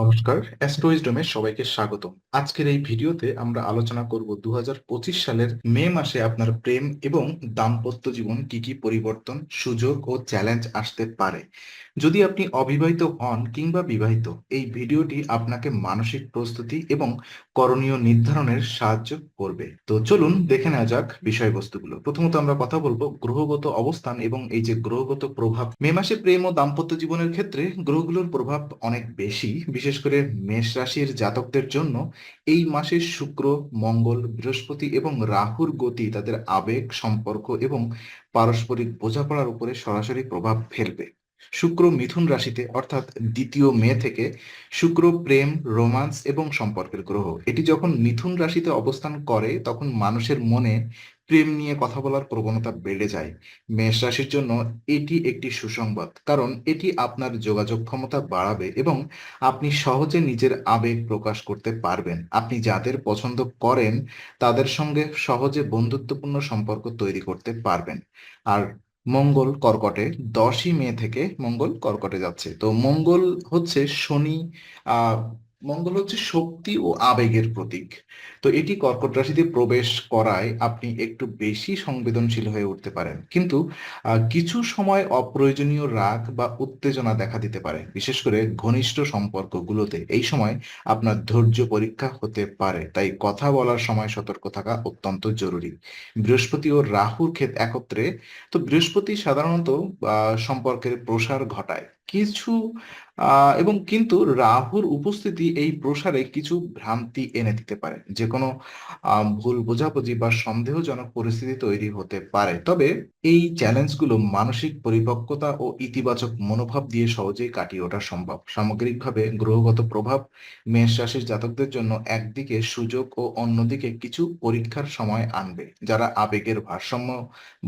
নমস্কার, অ্যাস্ট্রোইজডমে সবাইকে স্বাগত আজকের এই ভিডিওতে আমরা আলোচনা করব দু হাজার পঁচিশ সালের মে মাসে আপনার প্রেম এবং দাম্পত্য জীবন কি কি পরিবর্তন, সুযোগ ও চ্যালেঞ্জ আসতে পারে। যদি আপনি অবিবাহিত হন কিংবা বিবাহিত, এই ভিডিওটি আপনাকে মানসিক প্রস্তুতি এবং করণীয় নির্ধারণের সাহায্য করবে। তো চলুন দেখে নেওয়া যাক বিষয়বস্তুগুলো। প্রথমত আমরা কথা বলব গ্রহগত অবস্থান এবং এই যে গ্রহগত প্রভাব। মে মাসে প্রেম ও দাম্পত্য জীবনের ক্ষেত্রে গ্রহগুলোর প্রভাব অনেক বেশি, বিশেষ করে মেষ রাশির জাতকদের জন্য এই মাসে শুক্র, মঙ্গল, বৃহস্পতি এবং রাহুর গতি তাদের আবেগ, সম্পর্ক এবং পারস্পরিক বোঝাপড়ার উপরে সরাসরি প্রভাব ফেলবে। শুক্র মিথুন রাশিতে অর্থাৎ দ্বিতীয় মে থেকে শুক্র প্রেম, রোমান্স এবং সম্পর্কের গ্রহ। এটি যখন মিথুন রাশিতে অবস্থান করে, তখন মানুষের মনে প্রেম নিয়ে কথা বলার প্রবণতা বেড়ে যায়। মেষ রাশির জন্য এটি একটি সুসংবাদ, কারণ এটি আপনার যোগাযোগ ক্ষমতা বাড়াবে এবং আপনি সহজে নিজের আবেগ প্রকাশ করতে পারবেন। আপনি যাদের পছন্দ করেন, তাদের সঙ্গে সহজে বন্ধুত্বপূর্ণ সম্পর্ক তৈরি করতে পারবেন। আর মঙ্গল কর্কটে, দশই মে থেকে মঙ্গল কর্কটে যাচ্ছে। তো মঙ্গল হচ্ছে শনি মঙ্গল হচ্ছে শক্তি ও আবেগের প্রতীক। তো এটি কর্কট রাশিতে প্রবেশ করায় আপনি একটু বেশি সংবেদনশীল হয়ে উঠতে পারেন। কিন্তু কিছু সময় অপ্রয়োজনীয় রাগ বা উত্তেজনা দেখা দিতে পারে। বিশেষ করে ঘনিষ্ঠ সম্পর্কগুলোতে। এই সময় আপনার ধৈর্য পরীক্ষা হতে পারে। তাই কথা বলার সময় সতর্ক থাকা অত্যন্ত জরুরি। বৃহস্পতি ও রাহুর ক্ষেত একত্রে। তো বৃহস্পতি সাধারণত সম্পর্কের প্রসার ঘটায়। কিছু এবং কিন্তু রাহুর উপস্থিতি এই প্রসারে কিছু ভ্রান্তি এনে দিতে পারে। যে কোনো ভুল বোঝাবুঝি বা সন্দেহজনক পরিস্থিতি তৈরি হতে পারে। তবে এই চ্যালেঞ্জগুলো মানসিক পরিপক্কতা ও ইতিবাচক মনোভাব দিয়ে সহজেই কাটিয়ে ওঠা সম্ভব। সামগ্রিকভাবে গ্রহগত প্রভাব মেষ রাশির জাতকদের জন্য একদিকে সুযোগ ও অন্যদিকে কিছু পরীক্ষার সময় আনবে। যারা আবেগের ভারসাম্য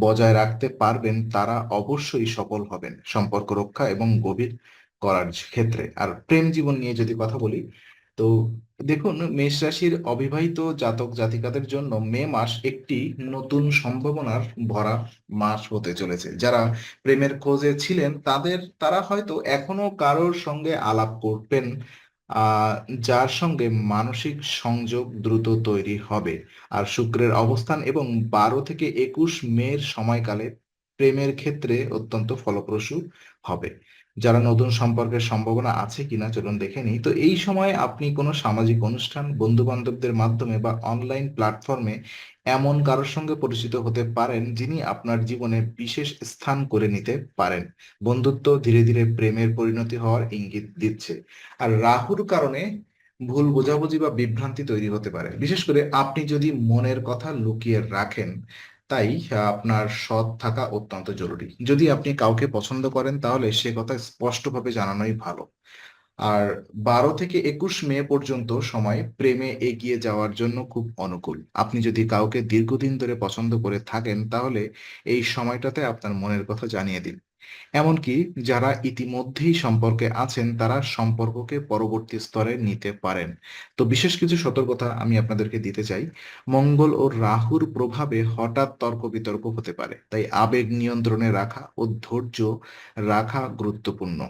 বজায় রাখতে পারবেন, তারা অবশ্যই সফল হবেন। সম্পর্ক রক্ষা এবং গভীর করার ক্ষেত্রে। আর প্রেম জীবন নিয়ে যদি কথা বলি, তো দেখুন, মেষ রাশির অবিবাহিত জাতক জাতিকাদের জন্য মে মাস একটি নতুন সম্ভাবনার ভরা মাস হতে চলেছে। যারা প্রেমের খোঁজে ছিলেন, তাদের, তারা হয়তো এখনও কারোর সঙ্গে আলাপ করবেন যার সঙ্গে মানসিক সংযোগ দ্রুত তৈরি হবে। আর শুক্রের অবস্থান এবং বারো থেকে একুশ মের সময়কালে প্রেমের ক্ষেত্রে অত্যন্ত ফলপ্রসূ হবে। যারা নতুন সম্পর্কের সম্ভাবনা আছে কিনা চলুন দেখে নিই। তো এই সময় আপনি কোনো সামাজিক অনুষ্ঠান বন্ধু বান্ধবদের মাধ্যমে বা অনলাইন প্ল্যাটফর্মে এমন কারোর সঙ্গে পরিচিত হতে পারেন যিনি আপনার জীবনে বিশেষ স্থান করে নিতে পারেন। বন্ধুত্ব ধীরে ধীরে প্রেমের পরিণতি হওয়ার ইঙ্গিত দিচ্ছে। আর রাহুর কারণে ভুল বোঝাবুঝি বা বিভ্রান্তি তৈরি হতে পারে। বিশেষ করে আপনি যদি মনের কথা লুকিয়ে রাখেন তাই আপনার সৎ থাকা অত্যন্ত জরুরি। যদি আপনি কাউকে পছন্দ করেন, তাহলে সে কথা স্পষ্টভাবে জানানোই ভালো। আর বারো থেকে একুশ মে পর্যন্ত সময় প্রেমে এগিয়ে যাওয়ার জন্য খুব অনুকূল। আপনি যদি কাউকে দীর্ঘদিন ধরে পছন্দ করে থাকেন, তাহলে এই সময়টাতে আপনার মনের কথা জানিয়ে দিন। এমনকি যারা ইতিমধ্যেই সম্পর্কে আছেন, তারা সম্পর্ককে পরবর্তী স্তরে নিতে পারেন। তো বিশেষ কিছু সতর্কতা আমি আপনাদেরকে দিতে চাই। মঙ্গল ও রাহুর প্রভাবে হঠাৎ তর্ক বিতর্ক হতে পারে, তাই আবেগ নিয়ন্ত্রণে রাখা ও ধৈর্য রাখা গুরুত্বপূর্ণ।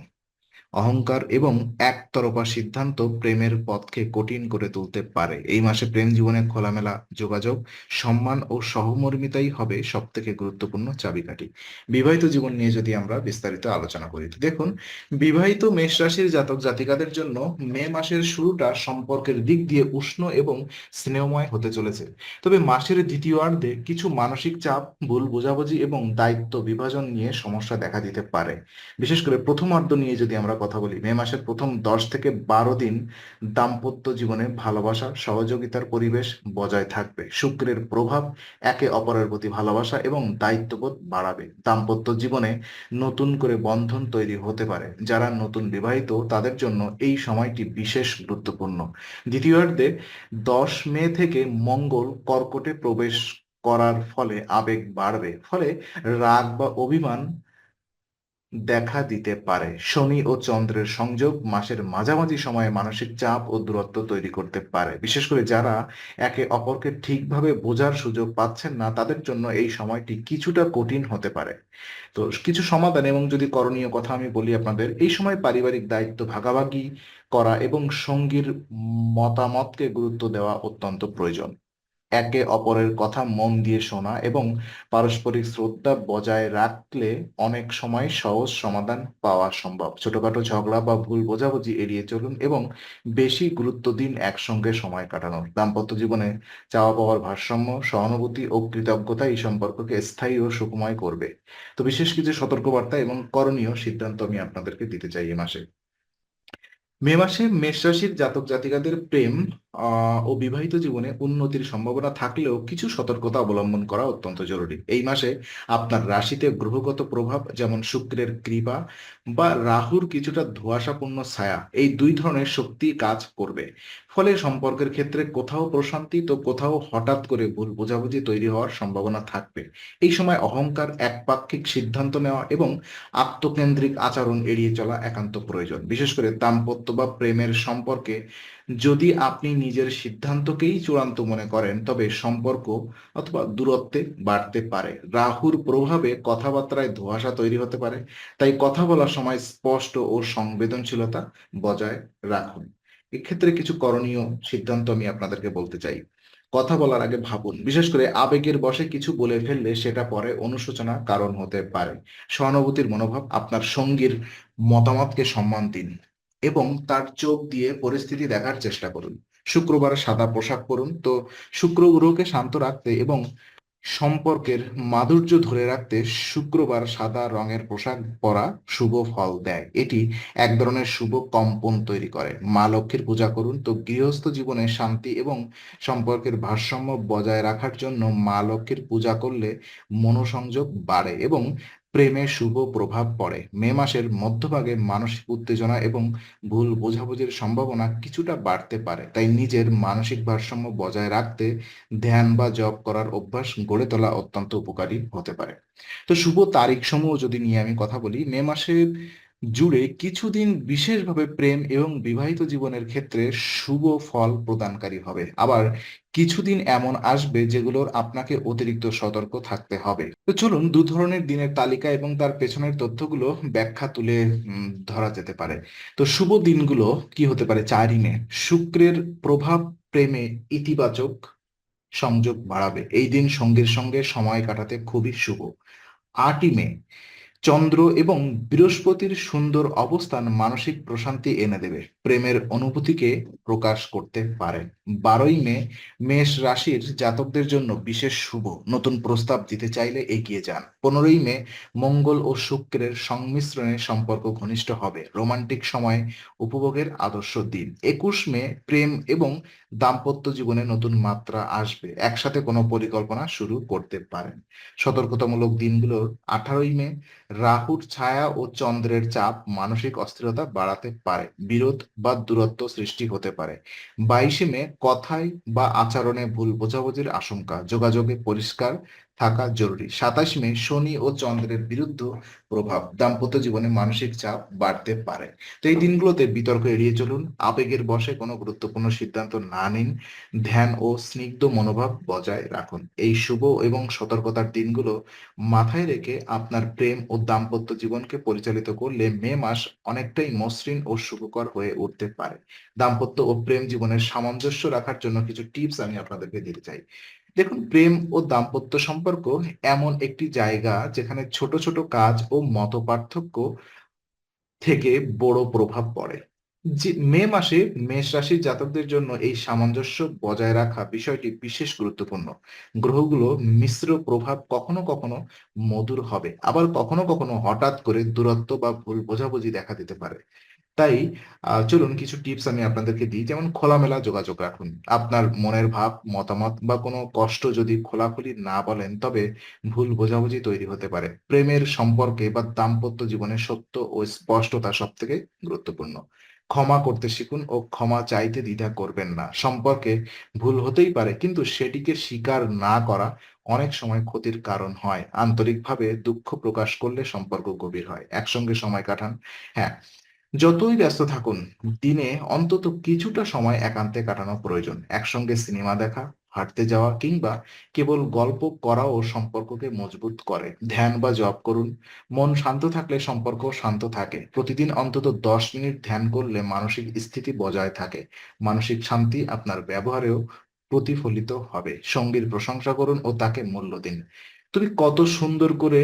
অহংকার এবং একতরফা সিদ্ধান্ত প্রেমের পথকে কঠিন করে তুলতে পারে। এই মাসে প্রেম জীবনে খোলামেলা যোগাযোগ, সম্মান ও সহমর্মিতাই হবে সব থেকে গুরুত্বপূর্ণ চাবিকাঠি। বিবাহিত জীবন নিয়ে যদি আমরা বিস্তারিত আলোচনা করি দেখুন, বিবাহিত মেষ রাশির জাতক জাতিকাদের জন্য মে মাসের শুরুটা সম্পর্কের দিক দিয়ে উষ্ণ এবং স্নেহময় হতে চলেছে। তবে মাসের দ্বিতীয়ার্ধে কিছু মানসিক চাপ, ভুল বোঝাবুঝি এবং দায়িত্ব বিভাজন নিয়ে সমস্যা দেখা দিতে পারে। বিশেষ করে প্রথমার্ধ নিয়ে যদি আমরা কথা বলি। মে মাসের প্রথম দশ থেকে বারো দিন দাম্পত্য জীবনে ভালোবাসা, সহযোগিতার পরিবেশ বজায় থাকবে। শুক্রের প্রভাব একে অপরের প্রতি ভালোবাসা এবং দায়িত্ববোধ বাড়াবে। দাম্পত্য জীবনে নতুন করে বন্ধন তৈরি হতে পারে। যারা নতুন বিবাহিত, তাদের জন্য এই সময়টি বিশেষ গুরুত্বপূর্ণ। দ্বিতীয়ার্ধে দশ মে থেকে মঙ্গল কর্কটে প্রবেশ করার ফলে আবেগ বাড়বে। ফলে রাগ বা অভিমান দেখা দিতে পারে। শনি ও চন্দ্রের সংযোগ মাসের মাঝামাঝি সময়ে মানসিক চাপ ও দূরত্ব তৈরি করতে পারে। বিশেষ করে যারা একে অপরকে ঠিকভাবে বোঝার সুযোগ পাচ্ছেন না, তাদের জন্য এই সময়টি কিছুটা কঠিন হতে পারে। তো কিছু সমাধান এবং যদি করণীয় কথা আমি বলি আপনাদের, এই সময় পারিবারিক দায়িত্ব ভাগাভাগি করা এবং সঙ্গীর মতামতকে গুরুত্ব দেওয়া অত্যন্ত প্রয়োজন। একে অপরের কথা মন দিয়ে শোনা এবং পারস্পরিক শ্রদ্ধা বজায় রাখলে অনেক সময় সহজ সমাধান পাওয়া সম্ভব। ছোটখাটো ঝগড়া বা ভুল বোঝাবুঝি এড়িয়ে চলুন এবং বেশি গুরুত্ব দিন একসঙ্গে সময় কাটানোর। দাম্পত্য জীবনে চাওয়া পাওয়ার ভারসাম্য, সহানুভূতি ও কৃতজ্ঞতা এই সম্পর্ককে স্থায়ী ও সুখময় করবে। তো বিশেষ কিছু সতর্কবার্তা এবং করণীয় সিদ্ধান্ত আমি আপনাদেরকে দিতে চাই এ মাসে। মে মাসে মেষ রাশির জাতক জাতিকাদের প্রেম ও বিবাহিত জীবনে উন্নতির সম্ভাবনা থাকলেও কিছু সতর্কতা অবলম্বন করা অত্যন্ত জরুরি। এই মাসে আপনার রাশিতে গ্রহগত প্রভাব যেমন শুক্রের কৃপা বা রাহুর কিছুটা ধোঁয়াশাপূর্ণ ছায়া, এই দুই ধরনের শক্তি কাজ করবে। ফলে সম্পর্কের ক্ষেত্রে কোথাও প্রশান্তি তো কোথাও হঠাৎ করে ভুল বোঝাবুঝি তৈরি হওয়ার সম্ভাবনা থাকবে। এই সময় অহংকার, একপাক্ষিক সিদ্ধান্ত নেওয়া এবং আত্মকেন্দ্রিক আচরণ এড়িয়ে চলা একান্ত প্রয়োজন। বিশেষ করে দাম্পত্য বা প্রেমের সম্পর্কে যদি আপনি নিজের সিদ্ধান্তকেই চূড়ান্ত মনে করেন, তবে সম্পর্ক অথবা দূরত্বে বাড়তে পারে। রাহুর প্রভাবে কথাবার্তায় ধোঁয়াশা তৈরি হতে পারে, তাই কথা বলার সময় স্পষ্ট ও সংবেদনশীলতা বজায় রাখুন। এক্ষেত্রে কিছু করণীয় সিদ্ধান্ত আমি আপনাদেরকে বলতে চাই। কথা বলার আগে ভাবুন, বিশেষ করে আবেগের বশে কিছু বলে ফেললে সেটা পরে অনুশোচনা কারণ হতে পারে। সহানুভূতির মনোভাব, আপনার সঙ্গীর মতামতকে সম্মান দিন। এবং তার চোখ দিয়ে পরিস্থিতি দেখার চেষ্টা করুন। শুক্রবার সাদা পোশাক পরুন। তো শুক্র গ্রহকে শান্ত রাখতে এবং সম্পর্কের মাধুর্য ধরে রাখতে শুক্রবার সাদা রঙের পোশাক পরা শুভ ফল দেয়। এটি এক ধরনের শুভ কম্পন তৈরি করে। মা লক্ষ্মীর পূজা করুন। তো গৃহস্থ জীবনে শান্তি এবং সম্পর্কের ভারসাম্য বজায় রাখার জন্য মা লক্ষ্মীর পূজা করলে মনোসংযোগ বাড়ে এবং প্রেমে শুভ প্রভাব পড়ে। মে মাসের মধ্যভাগে মানসিক উত্তেজনা এবং ভুল বোঝাবুঝির সম্ভাবনা কিছুটা বাড়তে পারে। তাই নিজের মানসিক ভারসাম্য বজায় রাখতে ধ্যান বা জপ করার অভ্যাস গড়ে তোলা অত্যন্ত উপকারী হতে পারে। তো শুভ তারিখ সমূহ যদি নিয়ে আমি কথা বলি, মে মাসের জুড়ে কিছুদিন বিশেষভাবে প্রেম এবং বিবাহিত জীবনের ক্ষেত্রে শুভ ফল প্রদানকারী হবে। আবার কিছুদিন এমন আসবে যেগুলোর আপনাকে অতিরিক্ত সতর্ক থাকতে হবে। তো চলুন দু ধরনের দিনের তালিকা এবং তার পেছনের তথ্যগুলো ব্যাখ্যা তুলে ধরা যেতে পারে। তো শুভ দিনগুলো কি হতে পারে? চারই মে শুক্রের প্রভাব প্রেমে ইতিবাচক সংযোগ বাড়াবে। এই দিন সঙ্গীর সঙ্গে সময় কাটাতে খুবই শুভ। আটই মে। চন্দ্র এবং বৃহস্পতির সুন্দর অবস্থান মানসিক প্রশান্তি এনে দেবে। প্রেমের অনুভূতিকে প্রকাশ করতে পারে। বারোই মে, মেষ রাশির জাতকদের জন্য বিশেষ শুভ। নতুন প্রস্তাব দিতে চাইলে এগিয়ে যান। পনেরোই মে, মঙ্গল ও শুক্রের সংমিশ্রণে সম্পর্ক ঘনিষ্ঠ হবে। রোমান্টিক সময়, উপভোগের আদর্শ দিন। একুশ মে, প্রেম এবং দাম্পত্য জীবনে নতুন মাত্রা আসবে। একসাথে কোনো পরিকল্পনা শুরু করতে পারেন। সতর্কতামূলক দিনগুলোর আঠারোই মে রাহুর ছায়া ও চন্দ্রের চাপ মানসিক অস্থিরতা বাড়াতে পারে, বিরোধ বা দূরত্ব সৃষ্টি হতে পারে। বাইশে মে কথায় বা আচরণে ভুল বোঝাবুঝির আশঙ্কা, যোগাযোগে পরিষ্কার থাকা জরুরি। সাতাশ মে শনি ও চন্দ্রের বিরুদ্ধ প্রভাব দাম্পত্য জীবনে মানসিক চাপ বাড়তে পারে। তো এই দিনগুলোতে বিতর্ক এড়িয়ে চলুন, আবেগের বশে কোনো গুরুত্বপূর্ণ সিদ্ধান্ত না নিন, ধ্যান ও স্নিগ্ধ মনোভাব বজায় রাখুন। এই শুভ এবং সতর্কতার দিনগুলো মাথায় রেখে আপনার প্রেম ও দাম্পত্য জীবনকে পরিচালিত করলে মে মাস অনেকটাই মসৃণ ও সুখকর হয়ে উঠতে পারে। দাম্পত্য ও প্রেম জীবনের সামঞ্জস্য রাখার জন্য কিছু টিপস আমি আপনাদেরকে দিতে চাই। দেখুন, প্রেম ও দাম্পত্য সম্পর্ক এমন একটি জায়গা যেখানে ছোট ছোট কাজ ও মতপার্থক্য থেকে বড় প্রভাব পড়ে। যে মে মাসে মেষ রাশির জাতকদের জন্য এই সামঞ্জস্য বজায় রাখা বিষয়টি বিশেষ গুরুত্বপূর্ণ। গ্রহগুলো মিশ্র প্রভাব কখনো কখনো মধুর হবে, আবার কখনো কখনো হঠাৎ করে দূরত্ব বা ভুল বোঝাবুঝি দেখা দিতে পারে। তাই চলুন কিছু টিপস আমি আপনাদেরকে দিই। যেমন খোলামেলা যোগাযোগ রাখুন। আপনার মনের ভাব, মতামত বা কোনো কষ্ট যদি খোলাখুলি না বলেন, তবে ভুল বোঝাবুঝি তৈরি হতে পারে। প্রেমের সম্পর্কে বা দাম্পত্য জীবনে সত্য ও স্পষ্টতা সব থেকে গুরুত্বপূর্ণ। ক্ষমা করতে শিখুন ও ক্ষমা চাইতে দ্বিধা করবেন না। সম্পর্কে ভুল হতেই পারে, কিন্তু সেটিকে স্বীকার না করা অনেক সময় ক্ষতির কারণ হয়। আন্তরিকভাবে দুঃখ প্রকাশ করলে সম্পর্ক গভীর হয়। একসঙ্গে সময় কাটান। হ্যাঁ যতই ব্যস্ত থাকুন, দিনে অন্তত কিছুটা সময় একান্তে কাটানো প্রয়োজন। একসঙ্গে সিনেমা দেখা, হাঁটতে যাওয়া কিংবা কেবল গল্প করাও সম্পর্ককে মজবুত করে। ধ্যান বা জপ করুন। মন শান্ত থাকলে সম্পর্ক শান্ত থাকে। প্রতিদিন অন্তত দশ মিনিট ধ্যান করলে মানসিক স্থিতি বজায় থাকে। মানসিক শান্তি আপনার ব্যবহারেও প্রতিফলিত হবে। সঙ্গীর প্রশংসা করুন ও তাকে মূল্য দিন। তুমি কত সুন্দর করে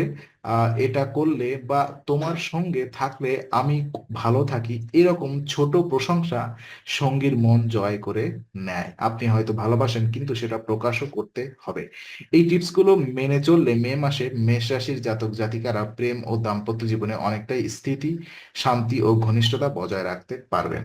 এটা করলে বা তোমার সঙ্গে থাকলে আমি ভালো থাকি, এরকম ছোট প্রশংসা সঙ্গীর মন জয় করে নেয়। আপনি হয়তো ভালোবাসেন, কিন্তু সেটা প্রকাশও করতে হবে। এই টিপসগুলো মেনে চললে মে মাসে মেষ রাশির জাতক জাতিকারা প্রেম ও দাম্পত্য জীবনে অনেকটাই স্থিতি, শান্তি ও ঘনিষ্ঠতা বজায় রাখতে পারবেন।